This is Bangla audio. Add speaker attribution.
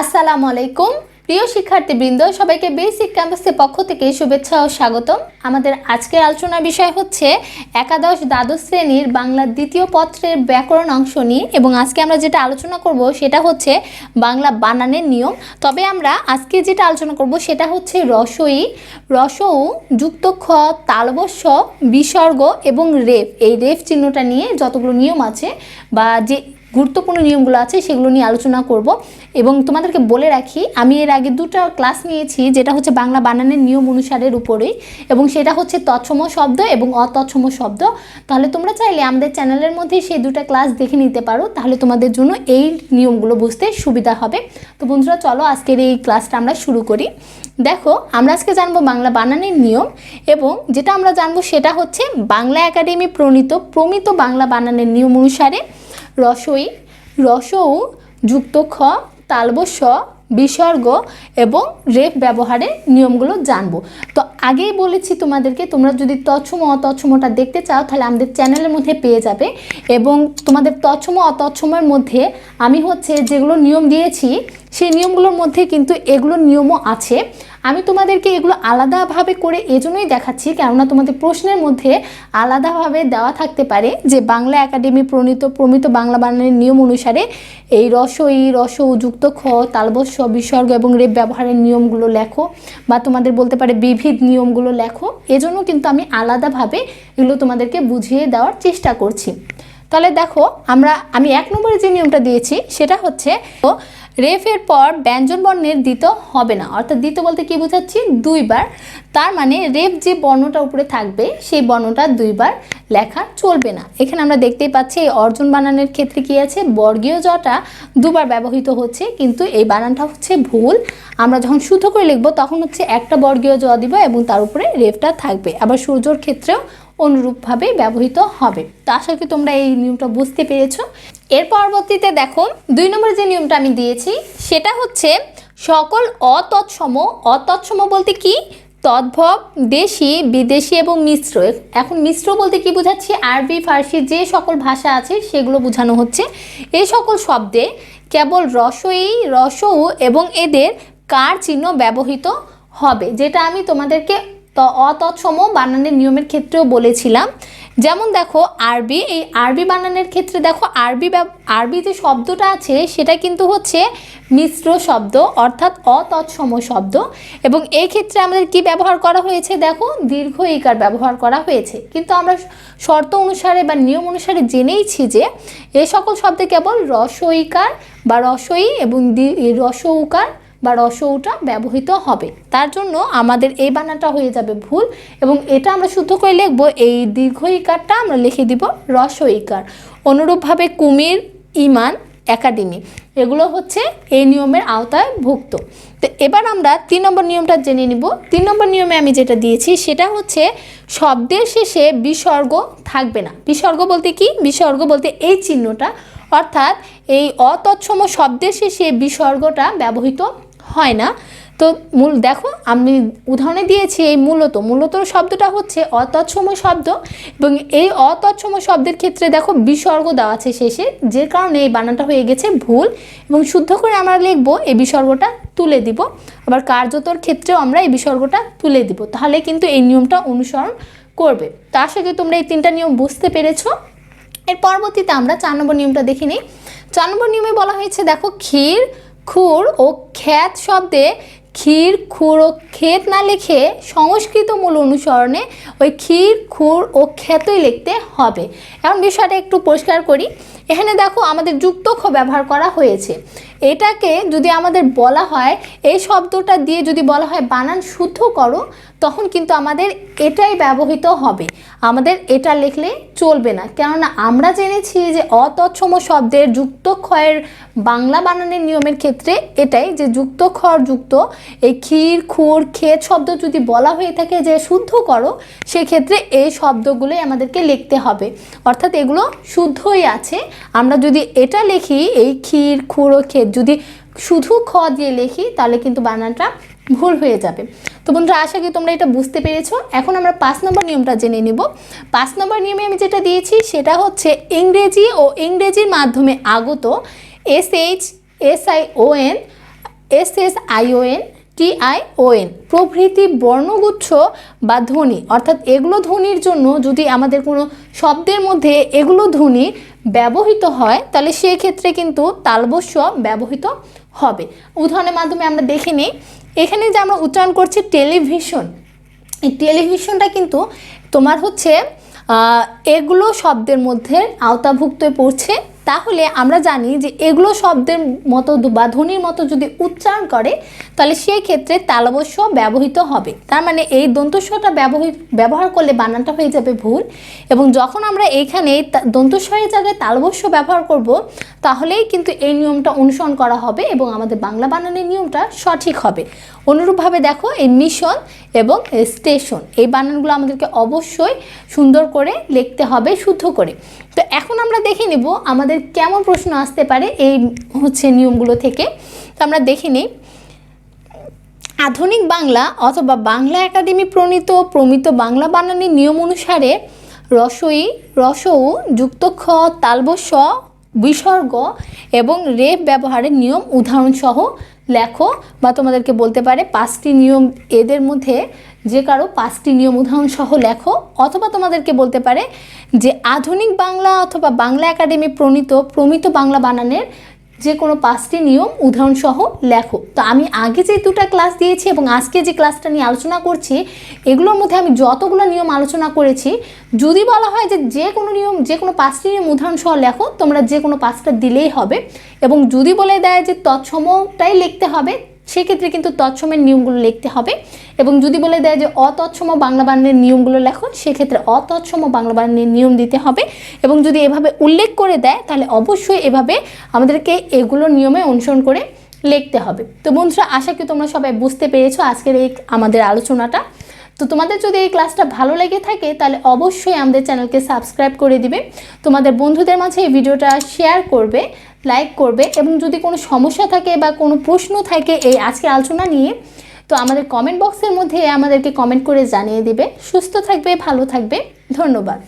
Speaker 1: আসসালামু আলাইকুম। প্রিয় শিক্ষার্থীবৃন্দ, সবাইকে বেসিক ক্যাম্পাসের পক্ষ থেকে শুভেচ্ছা ও স্বাগতম। আমাদের আজকের আলোচনার বিষয় হচ্ছে একাদশ দ্বাদশ শ্রেণির বাংলা দ্বিতীয় পত্রের ব্যাকরণ অংশ নিয়ে এবং আজকে আমরা যেটা আলোচনা করব সেটা হচ্ছে বাংলা বানানের নিয়ম। তবে আমরা আজকে যেটা আলোচনা করব সেটা হচ্ছে রসই। রসউ যুক্ত খ তালবস্য বিসর্গ এবং রেফ। এই রেফ চিহ্নটা নিয়ে যতগুলো নিয়ম আছে বা যে গুরুত্বপূর্ণ নিয়মগুলো আছে, সেগুলো নিয়ে আলোচনা করব। এবং তোমাদেরকে বলে রাখি, আমি এর আগে দুটো ক্লাস নিয়েছি, যেটা হচ্ছে বাংলা বানানের নিয়ম অনুসারের উপরেই। এবং সেটা হচ্ছে তৎসম শব্দ এবং অতৎসম শব্দ। তাহলে তোমরা চাইলে আমাদের চ্যানেলের মধ্যে সেই দুটো ক্লাস দেখে নিতে পারো। তাহলে তোমাদের জন্য এই নিয়মগুলো বুঝতে সুবিধা হবে। তো বন্ধুরা, চলো আজকের এই ক্লাসটা আমরা শুরু করি। দেখো, আমরা আজকে জানব বাংলা বানানের নিয়ম এবং যেটা আমরা জানব সেটা হচ্ছে বাংলা একাডেমি প্রণীত প্রমিত বাংলা বানানের নিয়ম অনুসারে রসই রসৌ যুক্ত খ, তালবস্য, বিসর্গ এবং রেপ ব্যবহারের নিয়মগুলো জানব। তো আগেই বলেছি তোমাদেরকে, তোমরা যদি তৎসম অতৎসমটা দেখতে চাও, তাহলে আমাদের চ্যানেলের মধ্যে পেয়ে যাবে এবং তোমাদের তৎসম অতৎসমের মধ্যে আমি হচ্ছে যেগুলো নিয়ম দিয়েছি, সেই নিয়মগুলোর মধ্যে কিন্তু এগুলো নিয়মও আছে। আমি তোমাদেরকে এগুলো আলাদাভাবে করে এজন্যই দেখাচ্ছি, কেননা তোমাদের প্রশ্নের মধ্যে আলাদাভাবে দেওয়া থাকতে পারে যে বাংলা একাডেমি প্রণীত, প্রমিত বাংলা বানানের নিয়ম অনুসারে এই রস রসই রস যুক্ত খ, তালবস্য, বিসর্গ এবং রেপ ব্যবহারের নিয়মগুলো লেখো বা তোমাদের বলতে পারে বিবিধ নিয়মগুলো লেখো। এজন্য কিন্তু আমি আলাদাভাবে এগুলো তোমাদেরকে বুঝিয়ে দেওয়ার চেষ্টা করছি। তাহলে দেখো, আমরা, আমি এক নম্বরে যে নিয়মটা দিয়েছি, সেটা হচ্ছে রেফের পর ব্যঞ্জন বর্ণের দিত হবে না। অর্থাৎ দিত বলতে কি বোঝাচ্ছি? দুইবার। তার মানে রেফ যে বর্ণটা উপরে থাকবে, সেই বর্ণটা দুইবার লেখা চলবে না। এখানে আমরা দেখতেই পাচ্ছি এই অর্জন বানানের ক্ষেত্রে কি আছে? বর্গীয় জটা দুবার ব্যবহৃত হচ্ছে, কিন্তু এই বানানটা হচ্ছে ভুল। আমরা যখন শুদ্ধ করে লিখব, তখন হচ্ছে একটা বর্গীয় জ দিব এবং তার উপরে রেফটা থাকবে। আবার সূর্যর ক্ষেত্রেও অনুরূপভাবে ব্যবহৃত হবে। তো আশা করি তোমরা এই নিয়মটা বুঝতে পেরেছ। এর পরবর্তীতে দেখো, দুই নম্বর যে নিয়মটা আমি দিয়েছি, সেটা হচ্ছে সকল অতৎসম অতৎসম বলতে কি? তদ্ভব, দেশি, বিদেশি এবং মিশ্র। এখন মিশ্র বলতে কি বোঝাচ্ছি? আরবি, ফার্সি যে সকল ভাষা আছে, সেগুলো বোঝানো হচ্ছে। এই সকল শব্দে কেবল রসই রসৌ এবং এদের কার চিহ্ন ব্যবহৃত হবে, যেটা আমি তোমাদেরকে ত অতৎসম বানানের নিয়মের ক্ষেত্রেও বলেছিলাম। যেমন দেখো, আরবি, এই আরবি বানানের ক্ষেত্রে দেখো, আরবি আরবি যে শব্দটা আছে, সেটা কিন্তু হচ্ছে মিশ্র শব্দ, অর্থাৎ অতৎসম শব্দ। এবং এই ক্ষেত্রে আমাদের কি ব্যবহার করা হয়েছে দেখো, দীর্ঘ ইকার ব্যবহার করা হয়েছে। কিন্তু আমরা শর্ত অনুসারে বা নিয়ম অনুসারে জেনেইছি যে, এ সকল শব্দে কেবল রসইকার বা রসই এবং দি- রসৌকার বা রসৌটা ব্যবহৃত হবে। তার জন্য আমাদের এই বানানটা হয়ে যাবে ভুল এবং এটা আমরা শুদ্ধ করে লিখব, এই দীর্ঘ ইকারটা আমরা লিখে দিব রস ইকার। অনুরূপভাবে কুমির, ইমান, একাডেমি, এগুলো হচ্ছে এই নিয়মের আওতায় ভুক্ত। তো এবার আমরা তিন নম্বর নিয়মটা জেনে নিব। তিন নম্বর নিয়মে আমি যেটা দিয়েছি সেটা হচ্ছে শব্দের শেষে বিসর্গ থাকবে না। বিসর্গ বলতে কি? বিসর্গ বলতে এই চিহ্নটা, অর্থাৎ এই অতৎসম শব্দের শেষে বিসর্গটা ব্যবহৃত হয় না। তো মূল, দেখো, আমি উদাহরণে দিয়েছি এই মূলত। মূলত শব্দটা হচ্ছে অতৎসম শব্দ এবং এই অতৎসম শব্দের ক্ষেত্রে দেখো বিসর্গ দেওয়া আছে শেষে, যে কারণে এই বানানটা হয়ে গেছে ভুল এবং শুদ্ধ করে আমরা লিখব, এই বিসর্গটা তুলে দিব। আবার কার্যতর ক্ষেত্রেও আমরা এই বিসর্গটা তুলে দিব। তাহলে কিন্তু এই নিয়মটা অনুসরণ করবে। তো আশা করি তোমরা এই তিনটা নিয়ম বুঝতে পেরেছ। এর পরবর্তীতে আমরা চার নম্বর নিয়মটা দেখে নিই। চার নম্বর নিয়মে বলা হয়েছে, দেখো ক্ষীর খুর ও খ্যাত শব্দে ক্ষীর, খুর ও ক্ষেত না লিখে সংস্কৃত মূল অনুসরণে ওই ক্ষীর, খুর ও ক্ষেতই লিখতে হবে। এখন বিষয়টা একটু পরিষ্কার করি। এখানে দেখো আমাদের যুক্তক্ষ ব্যবহার করা হয়েছে। এটাকে যদি আমাদের বলা হয়, এই শব্দটা দিয়ে যদি বলা হয় বানান শুদ্ধ করো তখন কিন্তু আমাদের এটাই ব্যবহৃত হবে। আমাদের এটা লিখলে চলবে না। কেননা আমরা জেনেছি যে অতৎসম শব্দের যুক্ত ক্ষয়ের বাংলা বানানের নিয়মের ক্ষেত্রে এটাই যে যুক্ত যুক্ত, এই ক্ষীর, খুর, ক্ষেত শব্দ যদি বলা হয়ে থাকে যে শুদ্ধ করো, সেক্ষেত্রে এই শব্দগুলোই আমাদেরকে লিখতে হবে। অর্থাৎ এগুলো শুদ্ধই আছে। আমরা যদি এটা লিখি, এই ক্ষীর ও ক্ষেত যদি শুধু খ দিয়ে লিখি, তাহলে কিন্তু বানানটা ভুল হয়ে যাবে। তো বন্ধুরা, আশা করি তোমরা এটা বুঝতে পেরেছ। এখন আমরা পাঁচ নম্বর নিয়মটা জেনে নিব। পাঁচ নম্বর নিয়মে আমি যেটা দিয়েছি, সেটা হচ্ছে ইংরেজি ও ইংরেজির মাধ্যমে আগত S H, S I O N, S S I O N T I O N. প্রভৃতি বর্ণগুচ্ছ বা ধ্বনি, অর্থাৎ এগুলো ধ্বনির জন্য যদি আমাদের কোনো শব্দের মধ্যে এগুলো ধ্বনি ব্যবহৃত হয়, তাহলে সেই ক্ষেত্রে কিন্তু তালবস্য ব্যবহৃত হবে। উদাহরণের মাধ্যমে আমরা দেখে নিই এখানে যে আমরা উচ্চারণ করছি টেলিভিশন এই টেলিভিশনটা কিন্তু তোমার হচ্ছে এগুলো শব্দের মধ্যে আওতাভুক্ত পড়ছে। তাহলে আমরা জানি যে এগুলো শব্দের মতো বা ধ্বনির মতো যদি উচ্চারণ করে, তাহলে সেই ক্ষেত্রে তালবস্য ব্যবহৃত হবে। তার মানে এই দন্তস্বটা ব্যবহৃত ব্যবহার করলে বানানটা হয়ে যাবে ভুল। এবং যখন আমরা এইখানে দন্তস্বরের জায়গায় তালবস্য ব্যবহার করব, তাহলেই কিন্তু এই নিয়মটা অনুসরণ করা হবে এবং আমাদের বাংলা বানানের নিয়মটা সঠিক হবে। অনুরূপভাবে দেখো, এই মিশন এবং স্টেশন, এই বানানগুলো আমাদেরকে অবশ্যই সুন্দর করে লিখতে হবে, শুদ্ধ করে। তো এখন আমরা দেখে নেব আমাদের কেমন প্রশ্ন আসতে পারে এই হচ্ছে নিয়মগুলো থেকে। তো আমরা দেখে নিই। আধুনিক বাংলা অথবা বাংলা একাডেমি প্রণীত প্রমিত বাংলা বানানের নিয়ম অনুসারে রসই, রসও যুক্ত খ যুক্তক্ষ তালবস্য বিসর্গ এবং রেপ ব্যবহারের নিয়ম উদাহরণসহ লেখো বা তোমাদেরকে বলতে পারে পাঁচটি নিয়ম এদের মধ্যে যে কারও পাঁচটি নিয়ম উদাহরণসহ লেখো অথবা তোমাদেরকে বলতে পারে যে আধুনিক বাংলা অথবা বাংলা একাডেমি প্রণীত প্রমিত বাংলা বানানের যে কোনো পাঁচটি নিয়ম, উদাহরণসহ লেখো। তো আমি আগে যে দুটা ক্লাস দিয়েছি এবং আজকে যে ক্লাসটা নিয়ে আলোচনা করছি, এগুলোর মধ্যে আমি যতগুলো নিয়ম আলোচনা করেছি, যদি বলা হয় যে যে কোনো নিয়ম, যে কোনো পাঁচটি নিয়ম, উদাহরণসহ লেখো, তোমরা যে কোনো পাঁচটা দিলেই হবে। এবং যদি বলে দেয় যে তৎসমটাই লিখতে হবে সেক্ষেত্রে কিন্তু তৎসমের নিয়মগুলো লিখতে হবে। এবং যদি বলে দেয় যে অতৎসম বাংলা বানানের নিয়মগুলো লেখো সেক্ষেত্রে অতৎসম বাংলা বানানের নিয়ম দিতে হবে। এবং যদি এভাবে উল্লেখ করে দেয়, তাহলে অবশ্যই এভাবে আমাদেরকে এগুলো নিয়মে অনুসরণ করে লিখতে হবে। তো বন্ধুরা, আশা করি তোমরা সবাই বুঝতে পেরেছ আজকের এই আমাদের আলোচনাটা। তো তোমাদের যদি এই ক্লাসটা ভালো লেগে থাকে, তাহলে অবশ্যই আমাদের চ্যানেলকে সাবস্ক্রাইব করে দিবে। তোমাদের বন্ধুদের মাঝে এই ভিডিওটা শেয়ার করবে। লাইক করবে এবং যদি কোনো সমস্যা থাকে বা কোনো প্রশ্ন থাকে এই আজকে আলোচনা নিয়ে, তো আমাদের কমেন্ট বক্সের মধ্যে আমাদেরকে কমেন্ট করে জানিয়ে দিবে। সুস্থ থাকবে, ভালো থাকবে। ধন্যবাদ।